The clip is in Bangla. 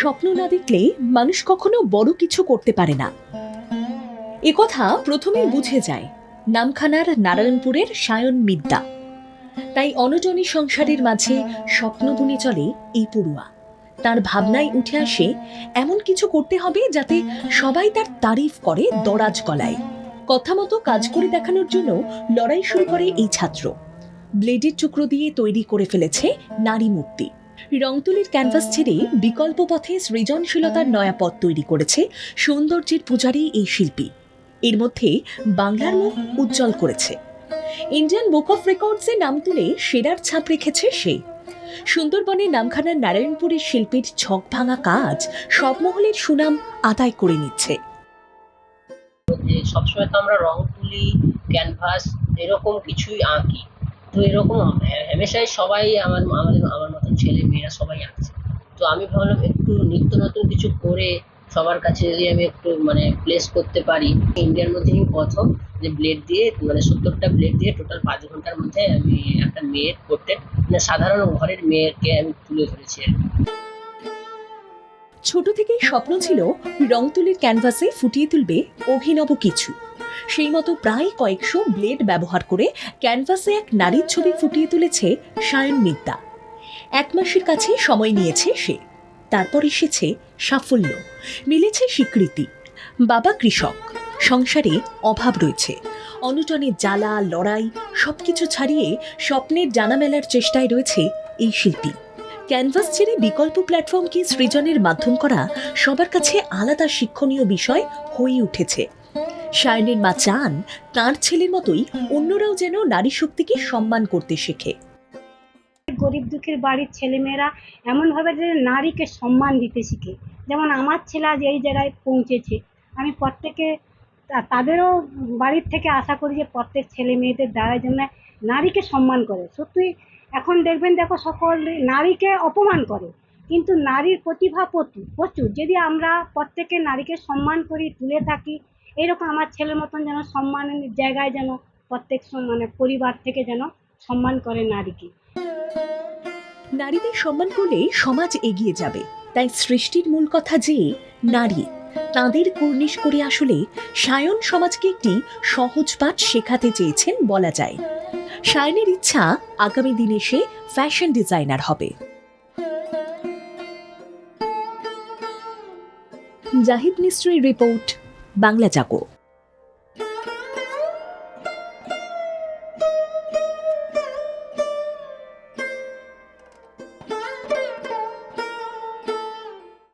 স্বপ্ন না দেখলে মানুষ কখনো বড় কিছু করতে পারে না। একথা প্রথমেই বুঝে যায় নামখানার নারায়ণপুরের সায়ন মিদ্যা। তাই অনজনী সংসারের মাঝে স্বপ্ন বুনে চলে এই পড়ুয়া। তার ভাবনায় উঠে আসে, এমন কিছু করতে হবে যাতে সবাই তার তারিফ করে দরাজ গলায়। কথা মতো কাজ করে দেখানোর জন্য লড়াই শুরু করে এই ছাত্র। ব্লেডের টুকরো দিয়ে তৈরি করে ফেলেছে নারী মূর্তি। রংতুলির ক্যানভাস ছেড়ে বিকল্প পথে সৃজনশীলতার নয়া পথ তৈরি করেছে সৌন্দর্যের পূজারী এই শিল্পী। এর মধ্যে বাংলার মুখ উজ্জ্বল করেছে। ইন্ডিয়ান বুক অফ রেকর্ডসে নাম তুলে সেরার ছাপ রেখেছে সে। সুন্দরবনের নামখানার নারায়ণপুরের শিল্পীর ছক ভাঙা কাজ সব মহলের সুনাম আদায় করে নিচ্ছে। সবসময় তো আমরা রং তুলি ক্যানভাস এরকম কিছুই আঁকি। তো এরকম হ্যা- হামেশাই সবাই আমার, আমাদের ছেলে মেয়েরা সবাই আঁকছে তো আমি ভাবলাম একটু নিত্য নতুন কিছু করে সবার কাছে যদি আমি একটু মানে প্লেস করতে পারি। ইন্ডিয়ার মধ্যে আমি প্রথম যে ব্লেড দিয়ে মানে সত্তরটা ব্লেড দিয়ে টোটাল পাঁচ ঘণ্টার মধ্যে আমি একটা মেয়ের পোর্ট্রেট মানে সাধারণ ঘরের মেয়েকে আমি তুলে ধরেছি আর। ছোট থেকেই স্বপ্ন ছিল রংতুলির ক্যানভাসে ফুটিয়ে তুলবে অভিনব কিছু। সেই মতো প্রায় কয়েকশো ব্লেড ব্যবহার করে ক্যানভাসে এক নারীর ছবি ফুটিয়ে তুলেছে সায়ন মিদ্যা এক মাসের কাছে সময় নিয়েছে সে। তারপর এসেছে সাফল্য, মিলেছে স্বীকৃতি। বাবা কৃষক, সংসারে অভাব রয়েছে। অনুটনের জ্বালা, লড়াই, সবকিছু ছাড়িয়ে স্বপ্নের জানা মেলার চেষ্টায় রয়েছে এই শিল্পী। ক্যানভাস ছেড়ে বিকল্প প্ল্যাটফর্মকে সৃজনের মাধ্যম করা সবার কাছে আলাদা শিক্ষণীয় বিষয় হয়ে উঠেছে। সায়নের মা চান তাঁর ছেলের মতোই অন্যরাও যেন নারী শক্তিকে সম্মান করতে শেখে। গরিব দুঃখের বাড়ির ছেলেমেয়েরা এমনভাবে যে নারীকে সম্মান দিতে শিখে। যেমন আমার ছেলে আজ এই জায়গায় পৌঁছেছে। আমি প্রত্যেকে তাদেরও বাড়ির থেকে আশা করি যে প্রত্যেক ছেলে মেয়েদের দ্বারা যেন নারীকে সম্মান করে। সত্যি এখন দেখবেন দেখো সকল নারীকে অপমান করে। কিন্তু নারীর প্রতিভা প্রচুর যদি আমরা প্রত্যেকে নারীকে সম্মান করি, তুলে থাকি এরকম আমার ছেলের মতন যেন সম্মানের জায়গায় যেন প্রত্যেক মানে পরিবার থেকে যেন সম্মান করে নারীকে। নারীদের সম্মান করলে সমাজ এগিয়ে যাবে। তাই সৃষ্টির মূল কথা যে, নারী। তাঁদের কর্নিশ করে আসলে সায়ন সমাজকে একটি সহজ পাঠ শেখাতে চেয়েছেন বলা যায়। সায়নের ইচ্ছা আগামী দিনে সে ফ্যাশন ডিজাইনার হবে। জাহিদ মিস্ত্রির রিপোর্ট, বাংলা জাগো।